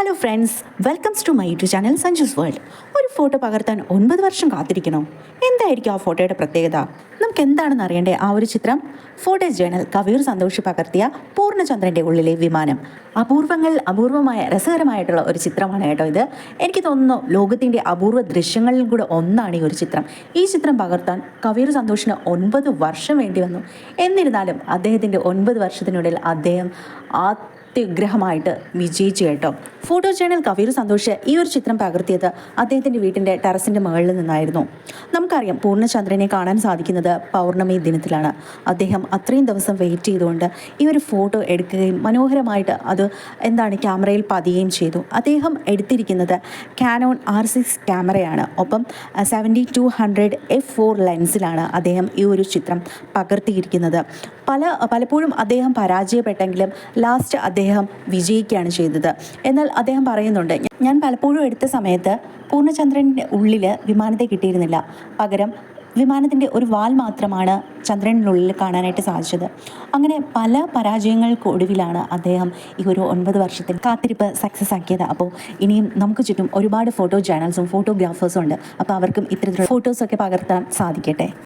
Hello friends welcomes to my YouTube channel Sanju's world ഒരു photo പകർത്താൻ ഒൻപത് വർഷം കാത്തിരിക്കണോ? എന്തായിരിക്കും ആ ഫോട്ടോയുടെ പ്രത്യേകത? നമുക്ക് എന്താണെന്ന് അറിയണ്ടേ ആ ഒരു ചിത്രം? ഫോട്ടോസ് ജേണൽ കവിയൂർ സന്തോഷി പകർത്തിയ പൂർണചന്ദ്രന്റെ ഉള്ളിലെ വിമാനം. അപൂർവങ്ങൾ അപൂർവമായ രസകരമായിട്ടുള്ള ഒരു ചിത്രമാണ് കേട്ടോ ഇത്. എനിക്ക് തോന്നുന്നു ലോകത്തിന്റെ അപൂർവ ദൃശ്യങ്ങളിൽ കൂടെ ഒന്നാണ് ഈ ഒരു ചിത്രം. ഈ ചിത്രം പകർത്താൻ കവീർ സന്തോഷിന് ഒൻപത് വർഷം വേണ്ടി വന്നു. എന്നിരുന്നാലും അദ്ദേഹത്തിന്റെ ഒൻപത് വർഷത്തിനുള്ളിൽ അദ്ദേഹം ആ അത്യുഗ്രഹമായിട്ട് വിജയിച്ചു കേട്ടോ. ഫോട്ടോ ചാനൽ കവീർ സന്തോഷ് ഈ ഒരു ചിത്രം പകർത്തിയത് അദ്ദേഹത്തിന്റെ വീട്ടിന്റെ ടെറസിന്റെ മുകളിൽ നിന്നായിരുന്നു. നമുക്കറിയാം പൂർണചന്ദ്രനെ കാണാൻ സാധിക്കുന്നത് പൗർണമി ദിനത്തിലാണ്. അദ്ദേഹം അത്രയും ദിവസം വെയിറ്റ് ചെയ്തുകൊണ്ട് ഈ ഒരു ഫോട്ടോ എടുക്കുകയും മനോഹരമായിട്ട് അത് എന്താണ് ക്യാമറയിൽ പതിയുകയും ചെയ്തു. അദ്ദേഹം എടുത്തിരിക്കുന്നത് കാനോൺ ആർ സിക്സ് ക്യാമറയാണ്. ഒപ്പം seventy two hundred F four ലെൻസിലാണ് അദ്ദേഹം ഈ ഒരു ചിത്രം പകർത്തിയിരിക്കുന്നത്. പല പലപ്പോഴും അദ്ദേഹം പരാജയപ്പെട്ടെങ്കിലും ലാസ്റ്റ് അദ്ദേഹം വിജയിക്കുകയാണ് ചെയ്തത്. എന്നാൽ അദ്ദേഹം പറയുന്നുണ്ട് ഞാൻ പലപ്പോഴും എടുത്ത സമയത്ത് പൂർണചന്ദ്രന്റെ ഉള്ളിൽ വിമാനത്തെ കിട്ടിയിരുന്നില്ല. പകരം വിമാനത്തിന്റെ ഒരു വാൽ മാത്രമാണ് ചന്ദ്രനുള്ളിൽ കാണാനായിട്ട് സാധിച്ചത്. അങ്ങനെ പല പരാജയങ്ങൾക്കൊടുവിലാണ് അദ്ദേഹം ഈ ഒരു ഒൻപത് വർഷത്തിൽ കാത്തിരിപ്പ് സക്സസ് ആക്കിയത്. അപ്പോൾ ഇനിയും നമുക്ക് ചുറ്റും ഒരുപാട് ഫോട്ടോ ജേണൽസും ഫോട്ടോഗ്രാഫേഴ്സും ഉണ്ട്. അപ്പോൾ അവർക്കും ഇത്തരത്തിലുള്ള ഫോട്ടോസൊക്കെ പകർത്താൻ സാധിക്കട്ടെ?